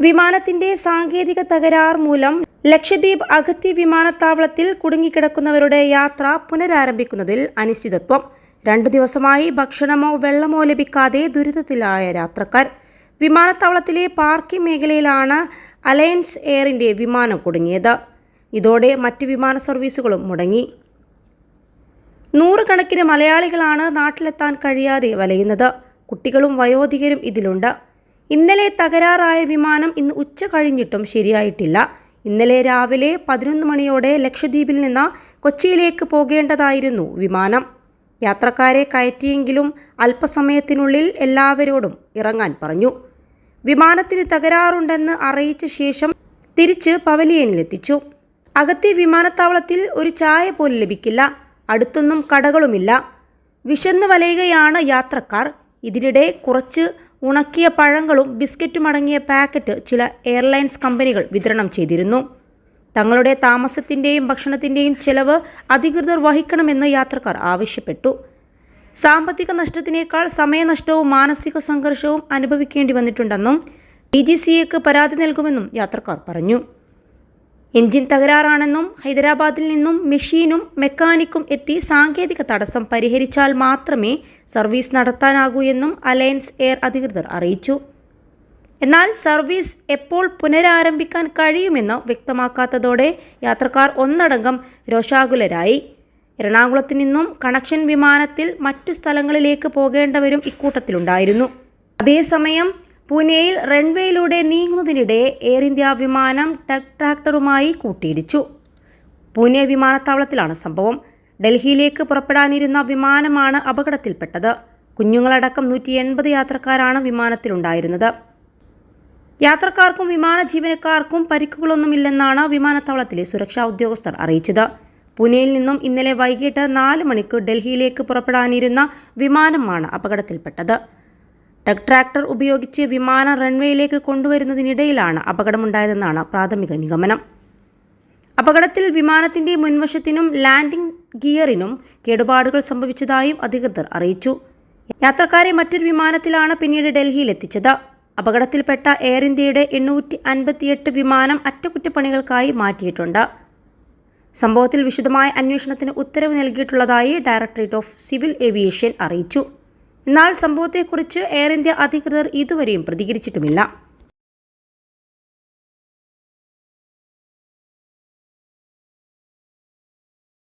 വിമാനത്തിന്റെ സാങ്കേതിക തകരാർ മൂലം ലക്ഷദ്വീപ് അഗത്തി വിമാനത്താവളത്തിൽ കുടുങ്ങിക്കിടക്കുന്നവരുടെ യാത്ര പുനരാരംഭിക്കുന്നതിൽ അനിശ്ചിതത്വം. രണ്ടു ദിവസമായി ഭക്ഷണമോ വെള്ളമോ ലഭിക്കാതെ ദുരിതത്തിലായ യാത്രക്കാർ. വിമാനത്താവളത്തിലെ പാർക്കിംഗ് മേഖലയിലാണ് അലയൻസ് എയറിന്റെ വിമാനം കുടുങ്ങിയത്. ഇതോടെ മറ്റ് വിമാന സർവീസുകളും മുടങ്ങി. നൂറുകണക്കിന് മലയാളികളാണ് നാട്ടിലെത്താൻ കഴിയാതെ വലയുന്നത്. കുട്ടികളും വയോധികരും ഇതിലുണ്ട്. ഇന്നലെ തകരാറായ വിമാനം ഇന്ന് ഉച്ച കഴിഞ്ഞിട്ടും ശരിയായിട്ടില്ല. ഇന്നലെ രാവിലെ പതിനൊന്ന് മണിയോടെ ലക്ഷദ്വീപിൽ നിന്ന് കൊച്ചിയിലേക്ക് പോകേണ്ടതായിരുന്നു വിമാനം. യാത്രക്കാരെ കയറ്റിയെങ്കിലും അല്പസമയത്തിനുള്ളിൽ എല്ലാവരോടും ഇറങ്ങാൻ പറഞ്ഞു. വിമാനത്തിന് തകരാറുണ്ടെന്ന് അറിയിച്ച ശേഷം തിരിച്ച് പവലിയനിലെത്തിച്ചു അകത്തെ വിമാനത്താവളത്തിൽ ഒരു ചായ പോലും ലഭിക്കില്ല. അടുത്തൊന്നും കടകളുമില്ല. വിശന്നു വലയുകയാണ് യാത്രക്കാർ. ഇതിനിടെ കുറച്ച് ഉണക്കിയ പഴങ്ങളും ബിസ്ക്കറ്റും അടങ്ങിയ പാക്കറ്റ് ചില എയർലൈൻസ് കമ്പനികൾ വിതരണം ചെയ്തിരുന്നു. തങ്ങളുടെ താമസത്തിന്റെയും ഭക്ഷണത്തിന്റെയും ചെലവ് അധികൃതർ വഹിക്കണമെന്ന് യാത്രക്കാർ ആവശ്യപ്പെട്ടു. സാമ്പത്തിക നഷ്ടത്തിനേക്കാൾ സമയനഷ്ടവും മാനസിക സംഘർഷവും അനുഭവിക്കേണ്ടി വന്നിട്ടുണ്ടെന്നും ഡി ജി സിയേക്ക് പരാതി നൽകുമെന്നും യാത്രക്കാർ പറഞ്ഞു. എഞ്ചിൻ തകരാറാണെന്നും ഹൈദരാബാദിൽ നിന്നും മെഷീനും മെക്കാനിക്കും എത്തി സാങ്കേതിക തടസ്സം പരിഹരിച്ചാൽ മാത്രമേ സർവീസ് നടത്താനാകൂ എന്നും അലയൻസ് എയർ അധികൃതർ അറിയിച്ചു. എന്നാൽ സർവീസ് എപ്പോൾ പുനരാരംഭിക്കാൻ കഴിയുമെന്ന് വ്യക്തമാക്കാത്തതോടെ യാത്രക്കാർ ഒന്നടങ്കം രോഷാകുലരായി. എറണാകുളത്ത് നിന്നും കണക്ഷൻ വിമാനത്തിൽ മറ്റു സ്ഥലങ്ങളിലേക്ക് പോകേണ്ടവരും ഇക്കൂട്ടത്തിലുണ്ടായിരുന്നു. അതേസമയം പൂനെയിൽ റൺവേയിലൂടെ നീങ്ങുന്നതിനിടെ എയർ ഇന്ത്യ വിമാനം ടക് ട്രാക്ടറുമായി കൂട്ടിയിടിച്ചു. പൂനെ വിമാനത്താവളത്തിലാണ് സംഭവം. ഡൽഹിയിലേക്ക് പുറപ്പെടാനിരുന്ന വിമാനമാണ് അപകടത്തിൽപ്പെട്ടത്. കുഞ്ഞുങ്ങളടക്കം നൂറ്റി എൺപത് യാത്രക്കാരാണ് വിമാനത്തിലുണ്ടായിരുന്നത്. യാത്രക്കാർക്കും വിമാന ജീവനക്കാർക്കും പരിക്കുകളൊന്നുമില്ലെന്നാണ് വിമാനത്താവളത്തിലെ സുരക്ഷാ ഉദ്യോഗസ്ഥർ അറിയിച്ചത്. പൂനെയിൽ നിന്നും ഇന്നലെ വൈകിട്ട് നാല് മണിക്ക് ഡൽഹിയിലേക്ക് പുറപ്പെടാനിരുന്ന വിമാനമാണ് അപകടത്തിൽപ്പെട്ടത്. ടഗ് ട്രാക്ടർ ഉപയോഗിച്ച് വിമാനം റൺവേയിലേക്ക് കൊണ്ടുവരുന്നതിനിടയിലാണ് അപകടമുണ്ടായതെന്നാണ് പ്രാഥമിക നിഗമനം. അപകടത്തിൽ വിമാനത്തിന്റെ മുൻവശത്തിനും ലാൻഡിംഗ് ഗിയറിനും കേടുപാടുകൾ സംഭവിച്ചതായും അധികൃതർ അറിയിച്ചു. യാത്രക്കാരെ മറ്റൊരു വിമാനത്തിലാണ് പിന്നീട് ഡൽഹിയിൽ എത്തിച്ചത് അപകടത്തിൽപ്പെട്ട എയർ ഇന്ത്യയുടെ എണ്ണൂറ്റി അൻപത്തിയെട്ട് വിമാനം അറ്റകുറ്റപ്പണികൾക്കായി മാറ്റിയിട്ടുണ്ട്. സംഭവത്തിൽ വിശദമായ അന്വേഷണത്തിന് ഉത്തരവ് നൽകിയിട്ടുള്ളതായി ഡയറക്ടറേറ്റ് ഓഫ് സിവിൽ ഏവിയേഷൻ അറിയിച്ചു. എന്നാൽ സംഭവത്തെക്കുറിച്ച് എയർ ഇന്ത്യ അധികൃതർ ഇതുവരെയും പ്രതികരിച്ചിട്ടുമില്ല